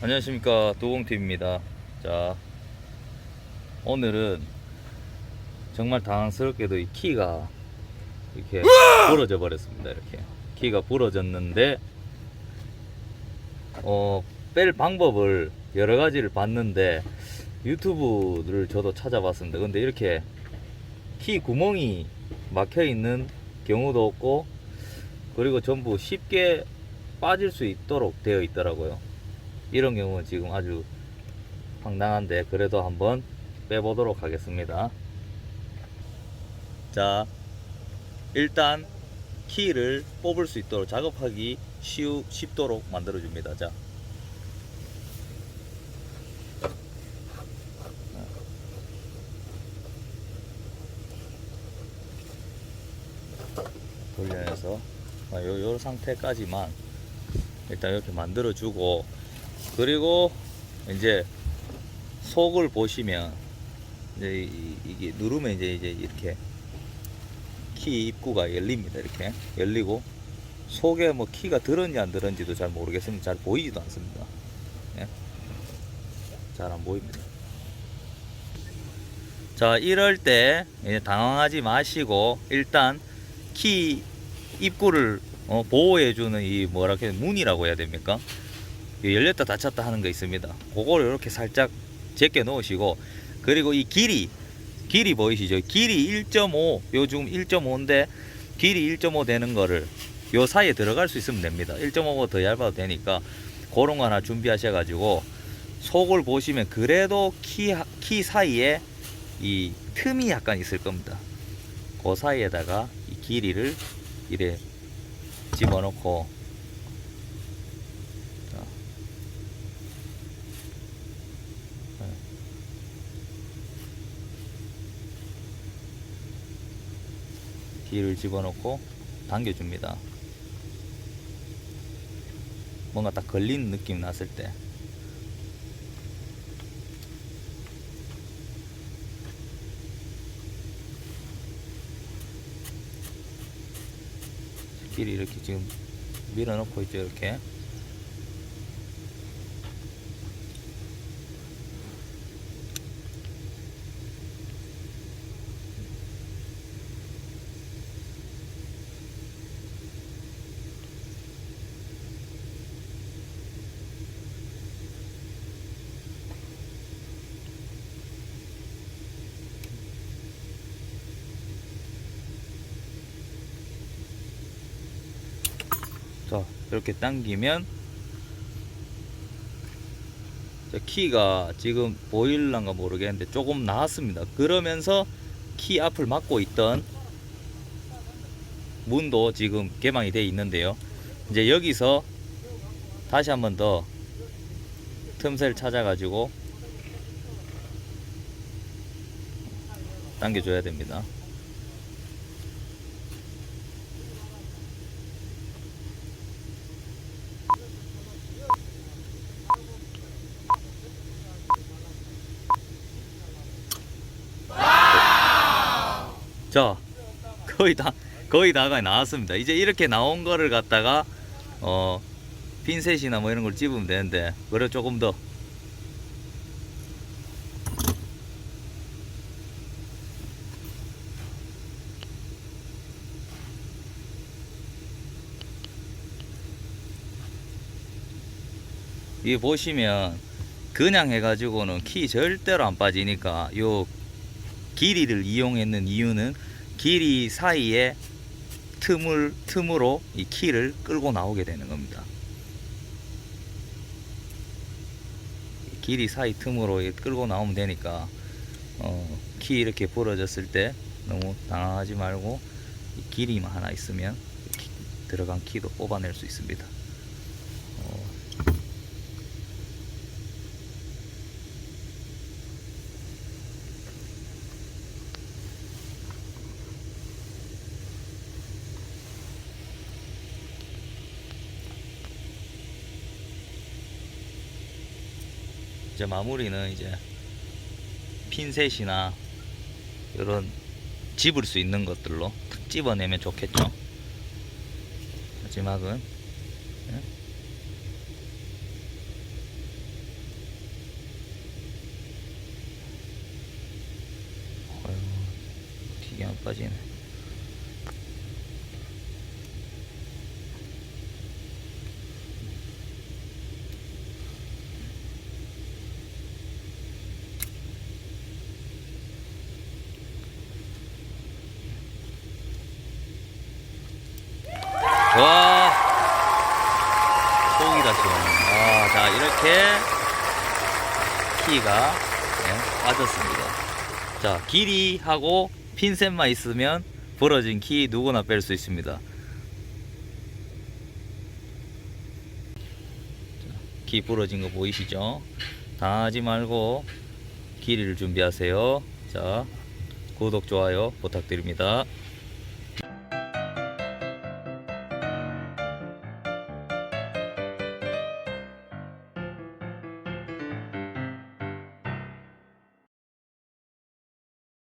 안녕하십니까. 도공팀입니다. 자 오늘은 정말 당황스럽게도 이 키가 이렇게 부러져 버렸습니다 이렇게. 키가 부러졌는데 어 뺄 방법을 여러 가지를 봤는데 유튜브를 저도 찾아봤습니다. 근데 이렇게 키 구멍이 막혀 있는 경우도 없고 그리고 전부 쉽게 빠질 수 있도록 되어 있더라고요 이런 경우는 지금 아주 황당한데 그래도 한번 빼보도록 하겠습니다. 자, 일단 키를 뽑을 수 있도록 작업하기 쉬우, 쉽도록 만들어 줍니다. 자. 돌려내서 아, 요, 요 상태까지만 일단 이렇게 만들어 주고 그리고 이제 속을 보시면 이제 이- 이게 누르면 이제 이제 이렇게 키 입구가 열립니다. 이렇게 열리고 속에 뭐 키가 들었는지 안 들었는지도 잘 모르겠습니다. 잘 보이지도 않습니다. 예? 잘안 보입니다. 자, 이럴 때 당황하지 마시고 일단 키 입구를 어, 보호해주는 이 뭐라 해야 문이라고 해야 됩니까? 이 열렸다 닫혔다 하는 거 있습니다. 그거를 이렇게 살짝 제껴 놓으시고 그리고 이 길이 길이 보이시죠? 길이 1.5 요즘 1.5인데 길이 1.5 되는 거를 요 사이에 들어갈 수 있으면 됩니다. 1.5가 더 얇아도 되니까 그런 거 하나 준비하셔 가지고 속을 보시면 그래도 키, 하- 키 사이에 이 틈이 약간 있을 겁니다. 그 사이에다가 이 길이를 이래 집어넣고 길을 집어넣고 당겨줍니다. 뭔가 딱 걸린 느낌 났을 때 길이 이렇게 지금 밀어넣고 있죠 이렇게 자 이렇게 당기면 자, 키가 지금 보일란가 모르겠는데 조금 나왔습니다. 그러면서 키 앞을 막고 있던 문도 지금 개방이 되어 있는데요. 이제 여기서 다시 한 번 더 틈새를 찾아 가지고 당겨줘야 됩니다 자 거의 다 거의 다가 나왔습니다. 이제 이렇게 나온 거를 갖다가 어 핀셋이나 뭐 이런 걸 집으면 되는데 그래 조금 더. 이 보시면 그냥 해가지고는 키 절대로 안 빠지니까 요 길이를 이용했는 이유는 길이 사이에 틈을 틈으로 이 키를 끌고 나오게 되는 겁니다. 이 길이 사이 틈으로 이 끌고 나오면 되니까 어, 키 이렇게 부러졌을 때 너무 당황하지 말고 이 길이만 하나 있으면 키- 들어간 키도 뽑아낼 수 있습니다. 이제 마무리는 이제 핀셋이나 이런 집을 수 있는 것들로 탁 집어내면 좋겠죠. 마지막은 예? 어휴, 튀김 빠지네. 이렇게 키가 네, 빠졌습니다. 자 길이하고 핀셋만 있으면 부러진 키 누구나 뺄 수 있습니다. 자, 키 부러진 거 보이시죠? 당하지 말고 길이를 준비하세요. 자 구독 좋아요 부탁드립니다.